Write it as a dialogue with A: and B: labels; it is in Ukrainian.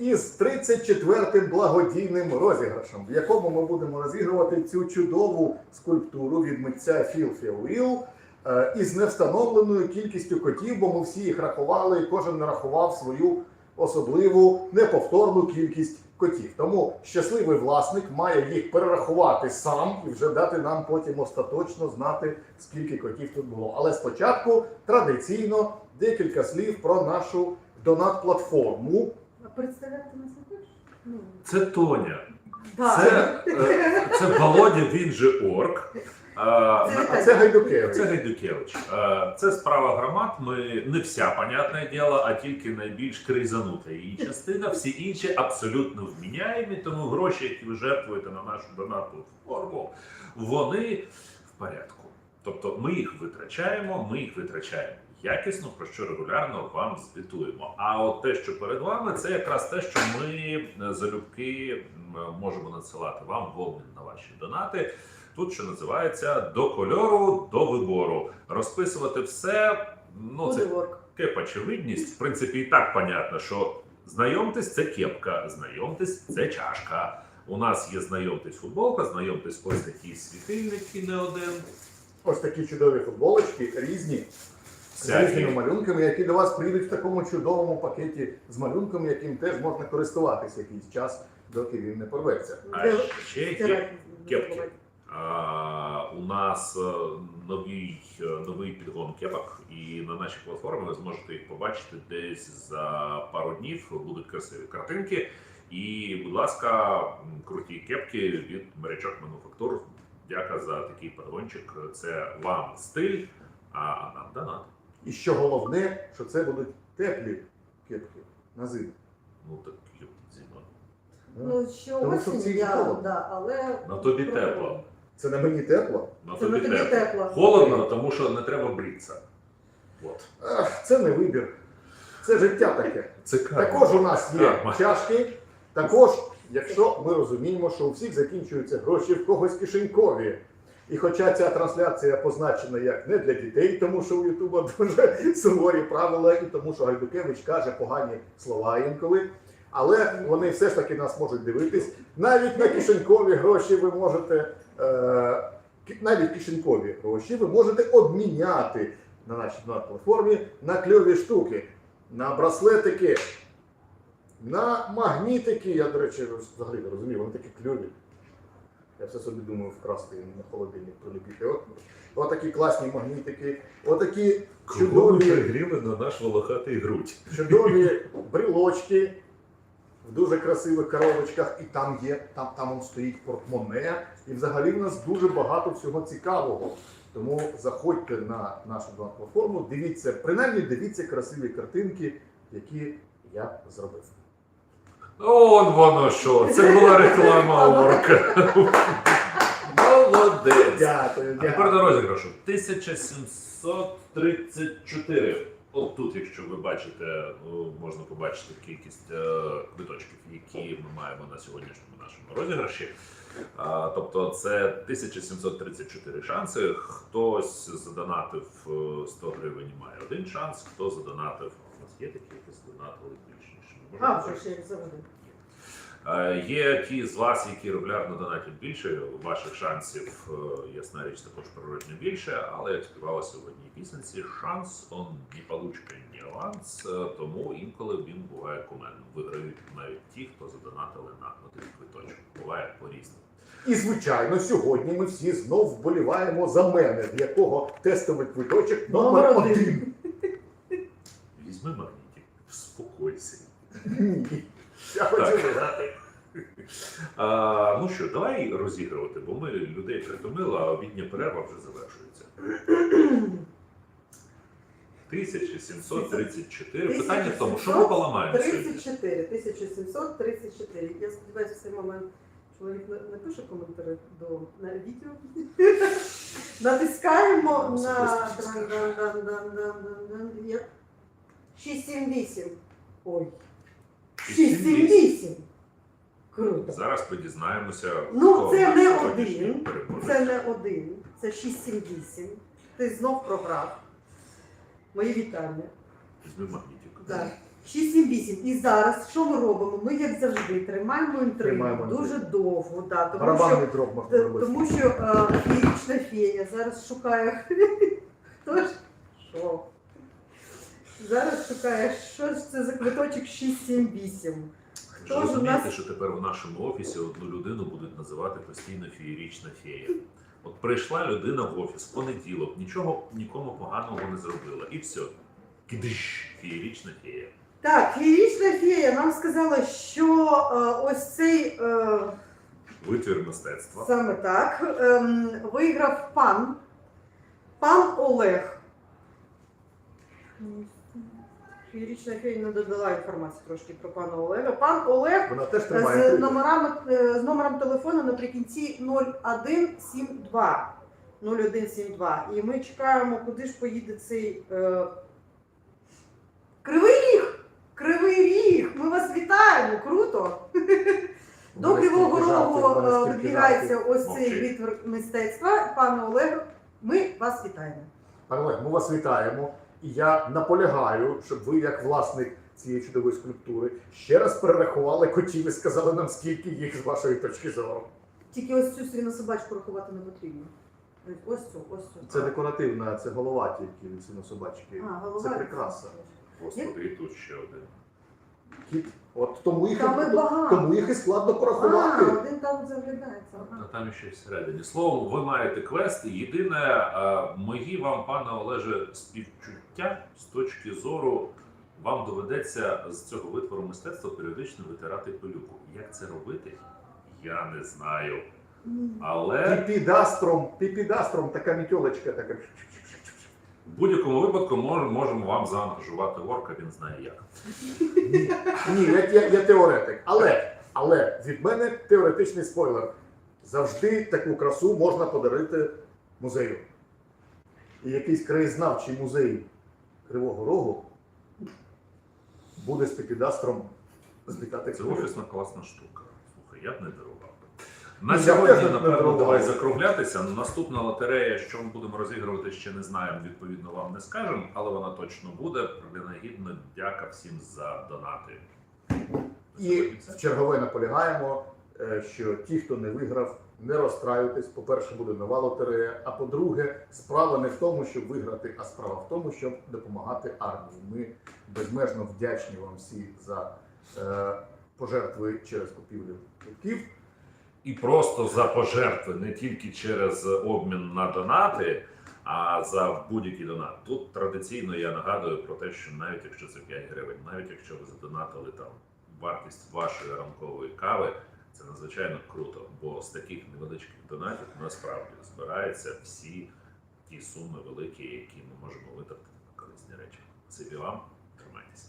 A: із 34-м благодійним розіграшем, в якому ми будемо розігрувати цю чудову скульптуру від митця Філ Фіуіл е, із невстановленою кількістю котів, бо ми всі їх рахували, і кожен нарахував свою особливу неповторну кількість котів. Тому щасливий власник має їх перерахувати сам і вже дати нам потім остаточно знати, скільки котів тут було. Але спочатку традиційно декілька слів про нашу донат-платформу.
B: Представляти нас не хочеш? Ну,
C: Це Тоня.
B: да.
C: Це, е, це Володя, він же орк.
B: Це
A: А це Гайдукевич.
C: Це Гайдукевич. Е, Це справа громад. Ми не вся, понятне діло, а тільки найбільш кризанута її частина. Всі інші абсолютно вміняємі, тому гроші, які ви жертвуєте на нашу донатну форму, вони в порядку. Тобто ми їх витрачаємо, ми їх витрачаємо якісно, про що регулярно вам звітуємо. А от те, що перед вами, це якраз те, що ми е, залюбки можемо надсилати вам в обмін на ваші донати. Тут що називається до кольору, до вибору. Розписувати все. Ну це
B: Подиворк.
C: кеп очевидність. В принципі, і так понятно, що знайомтесь це кепка, знайомтесь це чашка. У нас є знайомтесь футболка, знайомтесь ось такі світильники не один.
A: Ось такі чудові футболочки, різні. З різними малюнками, які до вас прийдуть в такому чудовому пакеті з малюнками, яким теж можна користуватися якийсь час, доки він не порветься.
C: А ще є кепки. А, у нас е, новий, е, новий підгон кепок, і на нашій платформі ви зможете їх побачити десь за пару днів. Будуть красиві картинки. І, будь ласка, круті кепки від морячок мануфактур. Дяка за такий подгончик. Це вам стиль, а нам донат.
A: І що головне, що це будуть теплі кепки на зиму.
C: Ну так юб, зима.
B: Ну, що
A: Тому що в
B: осінь,
A: цій
B: я,
A: холодно.
B: да, але...
C: На тобі тепло.
A: Це на мені тепло.
C: На
B: Це на
C: тобі
B: тобі
C: тепло.
B: тепло.
C: Холодно, тому що не треба бритися. От.
A: Ах, це не вибір. Це життя таке.
C: Це
A: Також у нас є
C: Карма.
A: чашки. Також, якщо ми розуміємо, що у всіх закінчуються гроші, в когось кишенькові. І хоча ця трансляція позначена як не для дітей, тому що у Ютуба дуже суворі правила, і тому що Гайдукевич каже погані слова інколи. Але вони все ж таки нас можуть дивитись. Навіть на кишенькові гроші ви можете, е, навіть кишенькові гроші ви можете обміняти на нашій платформі на кльові штуки, на браслетики, на магнітики. Я, до речі, взагалі не розумію, вони такі кльові. Я все собі думаю вкрасти на холодильник приліпити. От, отакі класні магнітики, отакі чудові,
C: пригріли на наш волохатий грудь?
A: чудові брелочки в дуже красивих коробочках, і там є, там, там он стоїть портмоне. І взагалі в нас дуже багато всього цікавого. Тому заходьте на нашу платформу, дивіться, принаймні дивіться красиві картинки, які я зробив.
C: Он воно що, це була реклама орка. Молодець.
A: Дякую,
C: А тепер
A: дякую.
C: до розіграшу. 1734. От тут, якщо ви бачите, ну, можна побачити кількість е, квиточків, які ми маємо на сьогоднішньому нашому розіграші. А, тобто це 1734 шанси. Хтось задонатив е, 100 гривень і має один шанс, хто задонатив. У нас є такі, які задонатили більш
B: завжди.
C: Е, Є ті з вас, які регулярно донатять більше, ваших шансів, е, ясна річ, також природно більше, але як співалося в одній пісенці, шанс он не получка, не аванс, е, тому інколи він буває кумедним. Виграють навіть ті, хто задонатили на один квиточок. Буває по-різному.
A: І звичайно, сьогодні ми всі знов вболіваємо за мене, в якого тестовий квиточок номер
B: один.
C: Візьми вспокойся.
A: Ні. Я хочу
C: Так.
A: виграти.
C: А, ну що, давай розігрувати, бо ми людей притомили, а обідня перерва вже завершується. 1734. Питання в тому, що ми поламаємо сьогодні?
B: 34, 1734. Я сподіваюся, в цей момент чоловік не, не коментарі до на відео. Натискаємо на дан-дан-дан-дан-дан-дан. Я- 678. Ой. 678. Круто.
C: Зараз ми дізнаємося,
B: Ну,
C: хто
B: це не один. Це не один, це 678. Ти знов програв. Мої вітання.
C: Візьми магнітик.
B: Да. 678. І зараз що ми робимо? Ми, як завжди, тримаємо інтригу
A: Тримаємо
B: дуже довго. Да, тому
A: Барабанний
B: що,
A: дроб можна робити.
B: тому що е, феєрична фея зараз шукає. Хто ж? Зараз шукає, що ж це за квиточок 678.
C: Ви
B: Хто
C: ж
B: у
C: розумієте,
B: нас
C: що тепер в нашому офісі одну людину будуть називати постійно феєрічна фея. От прийшла людина в офіс в понеділок, нічого нікому поганого не зробила. І все. Кидиш, феєрічна фея.
B: Так, феєрична фея нам сказала, що е, ось цей е,
C: Витвір мистецтва.
B: саме так ем, виграв пан, пан Олег. Феєрична фея не додала інформації трошки про пана Олега. Пан Олег
A: Вона теж тримає
B: з номерами е, з номером телефону наприкінці 0172. 0172. І ми чекаємо, куди ж поїде цей е, Кривий Ріг! Кривий Ріг! Ми вас вітаємо! Круто! До Кривого Рогу
A: жартів.
B: ось цей витвір мистецтва. Пане Олег, ми вас вітаємо.
A: Пане Олег, ми вас вітаємо. І я наполягаю, щоб ви, як власник цієї чудової скульптури, ще раз перерахували котів і сказали нам, скільки їх з вашої точки зору.
B: Тільки ось цю свіну собачку рахувати не потрібно. Ось цю, ось цю.
A: Це декоративна, це голова тільки синособачки.
B: А, голова.
A: Це прикраса.
C: Господи, і тут ще один.
A: Кіт. От тому їх,
B: Там і багато.
A: тому їх і складно
B: А, один там заглядається.
C: А
B: Ага.
C: там ще й всередині. Словом, ви маєте квест. І Єдине, е, мої вам, пане Олеже, співчуття з точки зору. Вам доведеться з цього витвору мистецтва періодично витирати пилюку. Як це робити? Я не знаю. Але
A: Піпідастром, піпідастром така мітьолочка така.
C: В будь-якому випадку мож- можемо вам заангажувати орка, він знає як.
A: Ні, я, я, я теоретик. Але, але від мене теоретичний спойлер. Завжди таку красу можна подарити музею. І якийсь краєзнавчий музей Кривого Рогу буде з піпідастром злітати.
C: Це офісна класна штука. Слухай, я б не дарував. Би.
A: Ну,
C: На сьогодні, напевно, давай закруглятися. Наступна лотерея, що ми будемо розігрувати, ще не знаємо. Відповідно, вам не скажемо, але вона точно буде. Принагідно дяка всім за донати.
A: І в чергове наполягаємо, е, що ті, хто не виграв, не розстраюйтесь. По-перше, буде нова лотерея. А по-друге, справа не в тому, щоб виграти, а справа в тому, щоб допомагати армії. Ми безмежно вдячні вам всі за е, пожертви через купівлю квитків.
C: І просто за пожертви не тільки через обмін на донати, а за будь-який донат. Тут традиційно я нагадую про те, що навіть якщо це 5 гривень, навіть якщо ви задонатили там вартість вашої ранкової кави, це надзвичайно круто, бо з таких невеличких донатів насправді збираються всі ті суми великі, які ми можемо витратити на корисні речі. Сибі вам, тримайтеся.